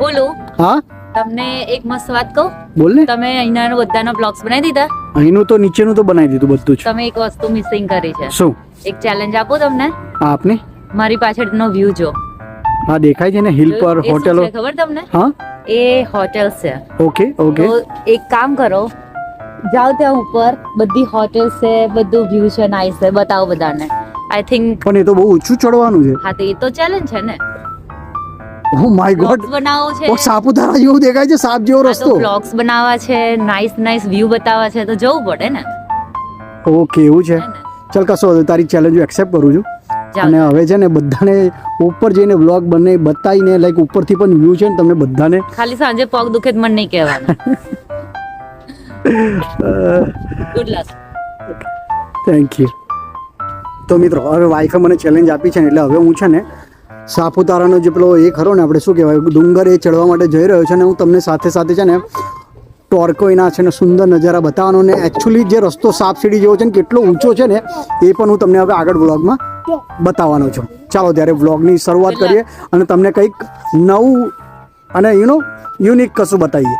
બોલો. હા? તમને એક મસ્ત વાત કહું? બોલ ને. તમે અહીંના બધાના બ્લોગ્સ બનાવી દીધા? અહીંનું તો નીચેનું તો બનાવી દીધું બધું જ. તમે એક વસ્તુ મિસિંગ કરી છે. શું? એક ચેલેન્જ આપો તમને? હા આપને. મારી પાછળનો વ્યૂ જો. હા દેખાય છે ને હિલ પર હોટેલો. છે ખબર તમને? હા? એ હોટેલ છે. Okay okay. તો એક કામ કરો જાઓ ત્યાં ઉપર બધી હોટેલ્સ છે બધું વ્યૂ છે નાઈસ છે બતાવો બધાને. આઈ થિંક પણ એ તો બહુ ઊંચું ચડવાનું છે. હા તો એ તો ચેલેન્જ છે ને. ઓ માય ગોડ બનાવો છે. ઓ સાપુતારા જેવું દેખાય છે સાપ જેવો રસ્તો. બ્લોગ્સ બનાવવા છે નાઈસ નાઈસ વ્યૂ બતાવવા છે તો જવું પડે ને. ઓકે એવું છે. ચલ કશો તારી ચેલેન્જ હું એક્સેપ્ટ કરું છું. અને હવે છે ને બધાને ઉપર જઈને બ્લોગ બને બતાવીને લાઈક ઉપરથી પણ વ્યૂ છે ને તમને બધાને. ખાલી સાંજે પગ દુખે મને નહીં કહેવાનું. ગુડ લક થેન્ક યુ તો મિત્રો હવે વાઈફે મને ચેલેન્જ આપી છે ને એટલે હવે હું છે ને સાપુતારાનો જે પેલો એ ખરો ને આપણે શું કહેવાય ડુંગર એ ચડવા માટે જઈ રહ્યો છે અને હું તમને સાથે સાથે છે ને ટોર્કોઈના છે ને સુંદર નજારા બતાવવાનો ને એકચ્યુઅલી જે રસ્તો સાપ સીડી જેવો છે ને કેટલો ઊંચો છે ને એ પણ હું તમને હવે આગળ વ્લોગમાં બતાવવાનો છું. ચાલો ત્યારે વ્લોગની શરૂઆત કરીએ અને તમને કંઈક નવું અને યુ નો યુનિક કશું બતાવીએ.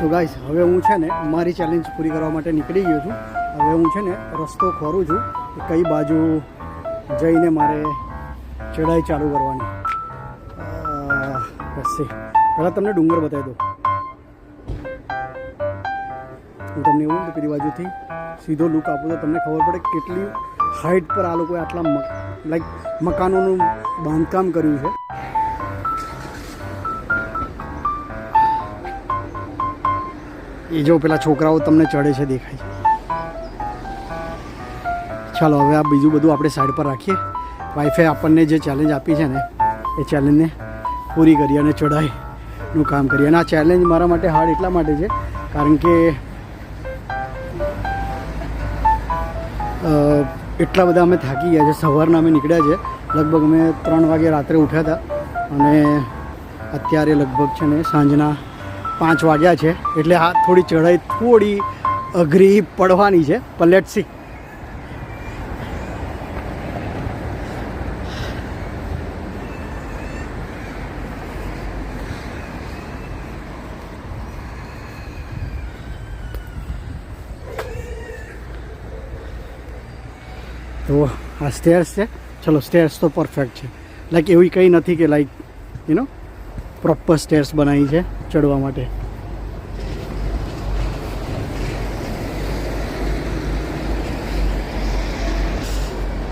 તો ગાઈસ હવે હું છે ને મારી ચેલેન્જ પૂરી કરવા માટે નીકળી ગયો છું. હવે હું છે ને રસ્તો ખોરું છું કઈ બાજુ જઈને મારે ચડાઈ ચાલુ કરવાની. બસ પહેલાં તમને ડુંગર બતાવી દઉં. હું તમને એવું કે પેલી બાજુથી, સીધો લુક આપું તો તમને ખબર પડે કેટલી હાઇટ પર આ લોકોએ આટલા લાઈક મકાનોનું બાંધકામ કર્યું છે. એ જો પેલા છોકરાઓ તમને ચડે છે, દેખાય છે. ચાલો, હવે આ બીજું બધું આપણે સાઈડ પર રાખીએ. વાઈફે આપણને જે ચેલેન્જ આપી છે ને, એ ચેલેન્જને પૂરી કરી અને ચઢાઈનું કામ કરીએ અને આ ચેલેન્જ મારા માટે હાર્ડ એટલા માટે છે, કારણ કે એટલા બધા અમે થાકી ગયા છે. સવારના અમે નીકળ્યા છે. લગભગ અમે ત્રણ વાગે રાત્રે ઉઠ્યા હતા. અને અત્યારે લગભગ છે ને સાંજના પાંચ વાગ્યા છે. એટલે આ થોડી ચઢાઈ થોડી અઘરી પડવાની છે. પણ લેટ સી તો આ સ્ટેર્સ છે. ચલો સ્ટેર્સ તો પરફેક્ટ છે. લાઈક એવી કંઈ નથી કે like you know proper stairs બનાવી છે ચડવા માટે.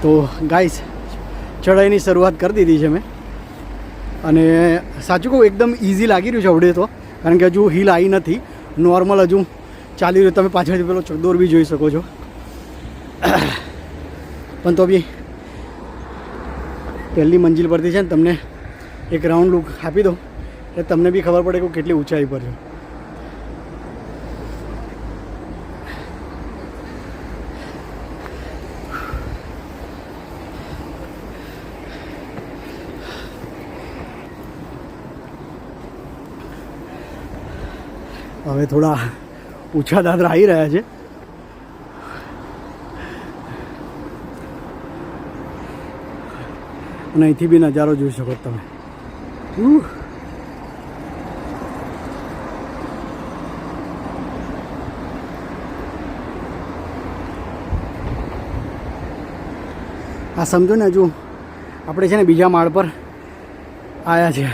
તો ગાઈસ ચડાઈની શરૂઆત કરી દીધી છે મેં. અને સાચું કહું, એકદમ ઇઝી લાગી રહ્યું છે આવડે તો. કારણ કે હજુ હિલ આવી નથી. નોર્મલ હજુ ચાલી રહ્યું. તમે પાછળથી પેલો ચકદોર બી જોઈ શકો છો. પણ તો બી પહેલી મંજિલ પરથી છે ને તમને એક રાઉન્ડ લુક આપી દો એટલે તમને બી ખબર પડે કે કેટલી ઊંચાઈ પર છું. હવે થોડા ઓછા દાદરા આવી રહ્યા છે. અને અહીંથી બી નજારો જોઈ શકો તમે. આ સમજો ને હજુ, આપણે છે ને બીજા માળ પર આવ્યા છે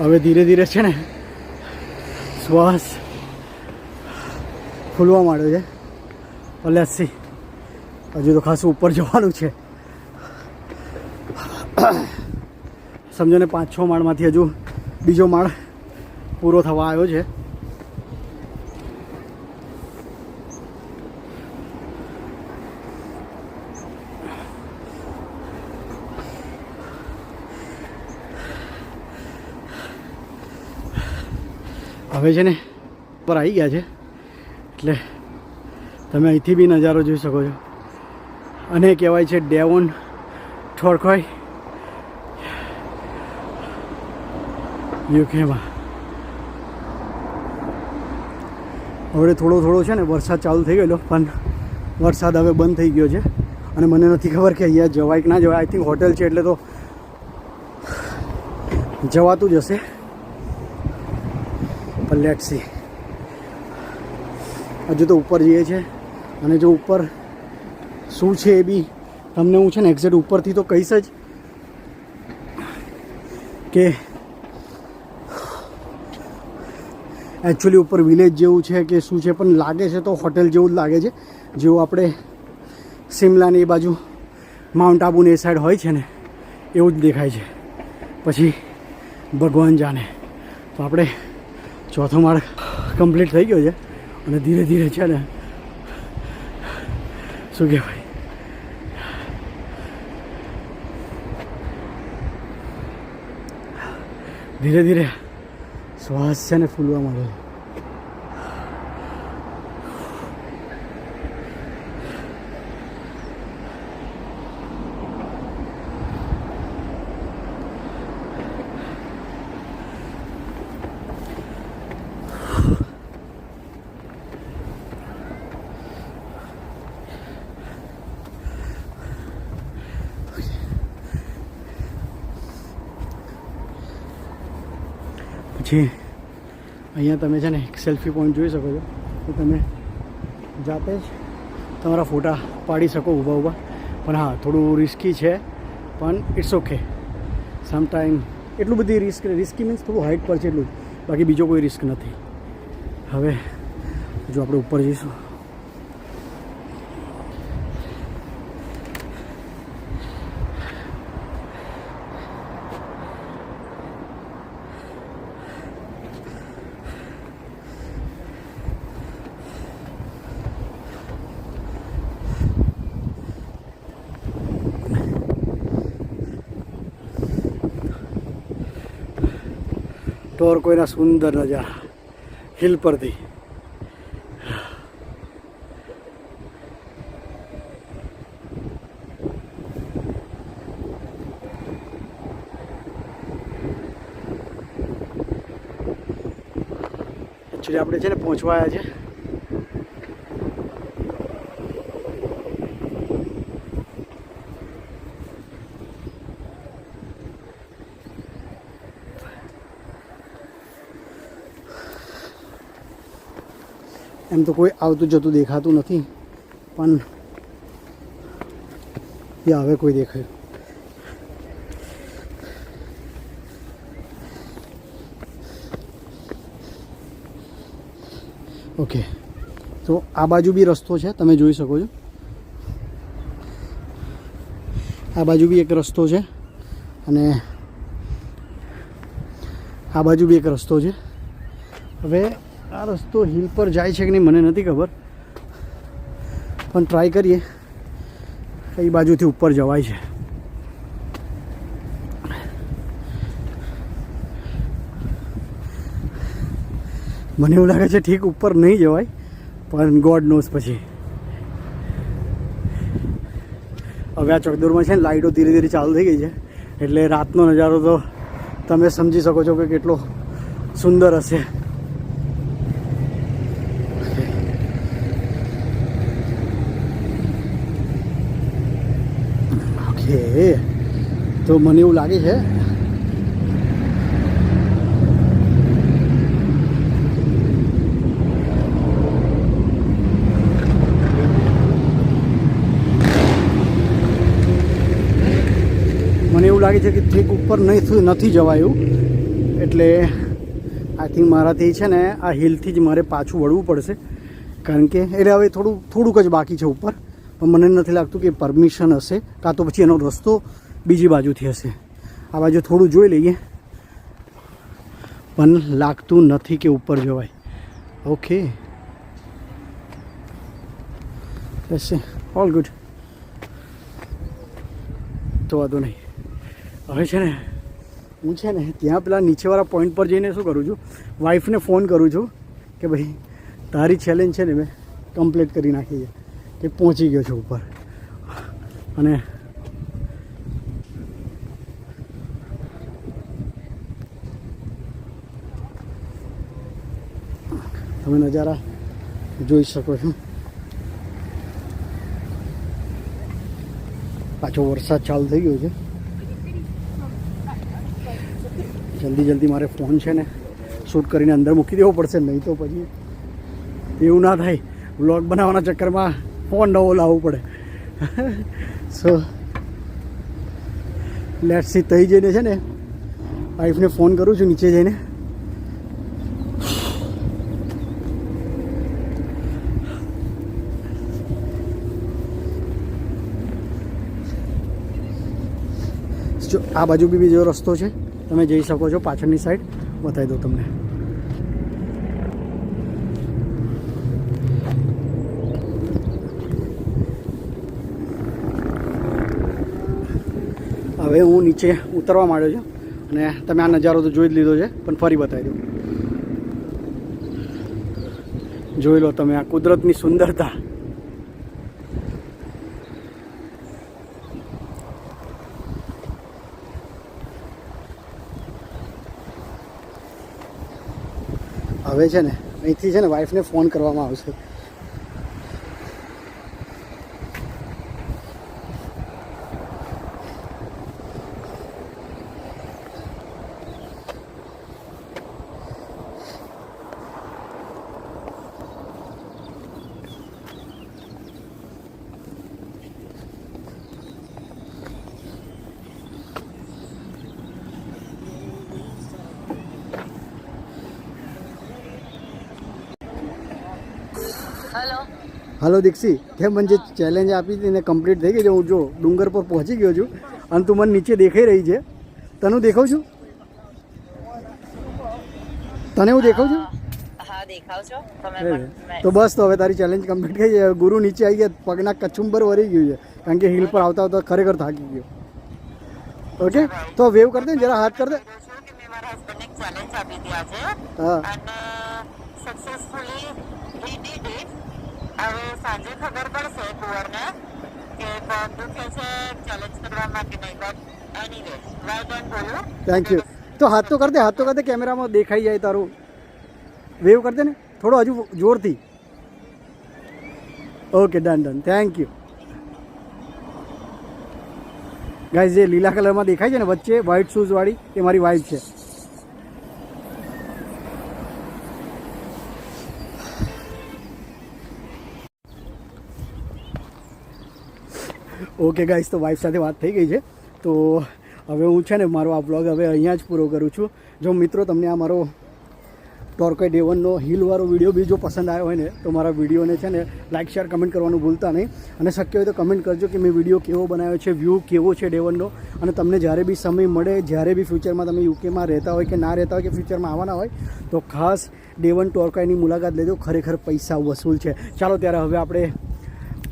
હવે ધીરે ધીરે છે ને શ્વાસ ફૂલવા માંડ્યો છે. ભલે હજુ તો ખાસું ઉપર જવાનું છે. સમજો ને પાંચ છ માળમાંથી હજુ બીજો માળ પૂરો થવા આવ્યો છે. હવે છે ને પર આવી ગયા છે. એટલે તમે અહીંથી બી નજારો જોઈ શકો છો. અને કહેવાય છે ડેવોન ઠોરખોય યુકેમાં હવે થોડો થોડો છે ને વરસાદ ચાલુ થઈ ગયેલો, પણ વરસાદ હવે બંધ થઈ ગયો છે. અને મને નથી ખબર કે અહીંયા જવાય કે ના જવાય. આઈ થિંક હોટેલ છે એટલે તો જવાતું જ હશે. પણ હજુ તો ઉપર જઈએ છે. અને જો ઉપર શું છે એ બી તમને હું છે ને એક્ઝેક્ટ ઉપરથી તો કહીશ જ કે એકચ્યુઅલી ઉપર વિલેજ જેવું છે કે શું છે, પણ લાગે છે તો હોટેલ જેવું જ લાગે છે. જેવું આપણે સિમલાની એ બાજુ માઉન્ટ આબુની એ સાઈડ હોય છે ને, એવું જ દેખાય છે. પછી ભગવાન જાણે. તો આપણે ચોથો માળ કમ્પ્લીટ થઈ ગયો છે અને ધીરે ધીરે છે ને, શું કહેવાય? ધીરે ધીરે શ્વાસ છે ને ફૂલવા માંડ્યો પછી અહીંયા તમે છે ને એક સેલ્ફી પોઈન્ટ જોઈ શકો છો. તો તમે જાતે જ તમારા ફોટા પાડી શકો ઊભા ઊભા. પણ હા, થોડું રિસ્કી છે, પણ ઇટ્સ ઓકે સમ ટાઈમ એટલું બધી રિસ્ક રિસ્કી મીન્સ થોડું હાઇટ પર છે એટલું બાકી બીજો કોઈ રિસ્ક નથી. હવે જો આપણે ઉપર જઈશું. ટોર કોઈના સુંદર નજારા હિલ પરથી. એકચ્યુઅલી આપણે છે ને પહોંચવા આવ્યા છે એમ તો કોઈ આવતું જતું દેખાતું નથી, પણ યા હવે કોઈ દેખાયું. ઓકે તો આ બાજુ બી રસ્તો છે, તમે જોઈ શકો છો. આ બાજુ બી એક રસ્તો છે, અને આ બાજુ બી એક રસ્તો છે. હવે આ રસ્તો હિલ પર જાય છે કે નહીં મને નથી ખબર. પણ ટ્રાય કરીએ. કઈ બાજુથી ઉપર જવાય છે. મને એવું લાગે છે ઠીક ઉપર નહીં જવાય, પણ ગોડ નોઝ પછી. હવે આ ચકદોરમાં છે ને લાઇટો ધીરે ધીરે ચાલુ થઈ ગઈ છે. એટલે રાતનો નજારો તો તમે સમજી શકો છો કે કેટલો સુંદર હશે. ઓકે તો મને એવું લાગે છે. મને એવું લાગે છે કે ઠીક ઉપર નહીં નથી જવાયું. એટલે આઈ થિંક મારાથી છે ને આ હિલથી જ મારે પાછું વળવું પડશે. કારણ કે એટલે હવે થોડું, થોડુંક જ બાકી છે ઉપર. પણ મને નથી લાગતું કે પરમિશન હશે, કાં તો પછી એનો રસ્તો બીજી બાજુથી હશે. આ બાજુ થોડું જોઈ લઈએ. પણ લાગતું નથી કે ઉપર જવાય. ઓકે. હશે ઓલ ગુડ તો વાંધો નહીં. હવે છે ને, હું છે ને ત્યાં પેલા નીચેવાળા પોઈન્ટ પર જઈને શું કરું છું? વાઈફને ફોન કરું છું કે ભાઈ, તારી ચેલેન્જ છે ને મેં કમ્પ્લીટ કરી નાખી છે. કે પહોંચી ગયો છું ઉપર. અને તમે નજારા જોઈ શકો છો. પાછો વરસાદ ચાલુ થઈ ગયો છે. જલ્દી જલ્દી મારે ફોન છે ને શૂટ કરીને અંદર મૂકી દેવો પડશે, નહીં તો પછી એવું ના થાય. વ્લોગ બનાવવાના ચક્કરમાં ફોન નવો લાવવો પડે. સો લેટ સી તઈ જઈને છે ને વાઈફને ફોન કરું છું નીચે જઈને. જો, આ બાજુ બી બીજો રસ્તો છે. તમે જઈ શકો છો પાછળની સાઈડ બતાવી દઉં તમને. હવે હું નીચે ઉતરવા માંડ્યો છું અને તમે આ નજારો તો જોઈ જ લીધો છે, પણ ફરી બતાવી દઉં. જોઈ લો તમે આ કુદરતની સુંદરતા. હવે છે ને, અહીંથી છે ને વાઈફને ફોન કરવામાં આવશે. હાલો દીક્ષી તે મને જે ચેલેન્જ આપી હતી ને કમ્પ્લીટ થઈ ગઈ છે હું જો ડુંગર પર પહોંચી ગયો છું અને તું મને નીચે દેખાઈ રહી છે. તને દેખાવ છું? તને હું દેખાવ છું. તો બસ તો હવે તારી ચેલેન્જ કમ્પ્લીટ થઈ છે ગુરુ નીચે આવી ગયા પગના કચુંબર વરી ગયું છે. કારણ કે હિલ પર આવતા આવતા ખરેખર થાકી ગયો. ઓકે તો વેવ કર દે જરા હાથ કર દે. હા. સક્સેસફુલી હવે સાંજે ખબર પડશે કુંવરને કે પગ દુખે છે ચેલેન્જ કરવા માટે નહીં બટ એનીવે વેલ ડન બોલો. થેન્ક યુ તો હાથ તો કર દે, હાથ તો કર દે, કેમેરામાં દેખાઈ જાય તારું. વેવ કર દે ને, થોડો હજુ જોરથી. Okay done done thank you guys જે લીલા કલરમાં દેખાય છે ને, વચ્ચે વ્હાઇટ શૂઝવાળી એ મારી વાઈફ છે. ઓકે ગાઈસ તો વાઈફ સાથે વાત થઈ ગઈ છે. તો હવે હું છે ને મારો આ બ્લોગ હવે અહીંયા જ પૂરો કરું છું. જો મિત્રો, તમને આ મારો ટોર્કોય ડેવનનો હિલવાળો વીડિયો બી જો પસંદ આવ્યો હોય ને, તો મારા વિડીયોને છે ને લાઇક શેર કમેન્ટ કરવાનું ભૂલતા નહીં. અને શક્ય હોય તો કમેન્ટ કરજો કે મેં વીડિયો કેવો બનાવ્યો છે વ્યૂ કેવો છે ડેવનનો અને તમને જ્યારે બી સમય મળે, જ્યારે બી ફ્યુચરમાં તમે યુકેમાં રહેતા હોય કે ના રહેતા હોય કે ફ્યુચરમાં આવવાના હોય, તો ખાસ ડેવન ટોર્કાયની મુલાકાત લેજો. ખરેખર પૈસા વસૂલ છે. ચાલો, ત્યારે હવે આપણે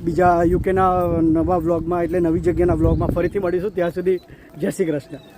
બીજા યુકેના નવા વ્લોગમાં એટલે નવી જગ્યાના વ્લોગમાં ફરીથી મળીશું. ત્યાં સુધી જય શ્રી કૃષ્ણ.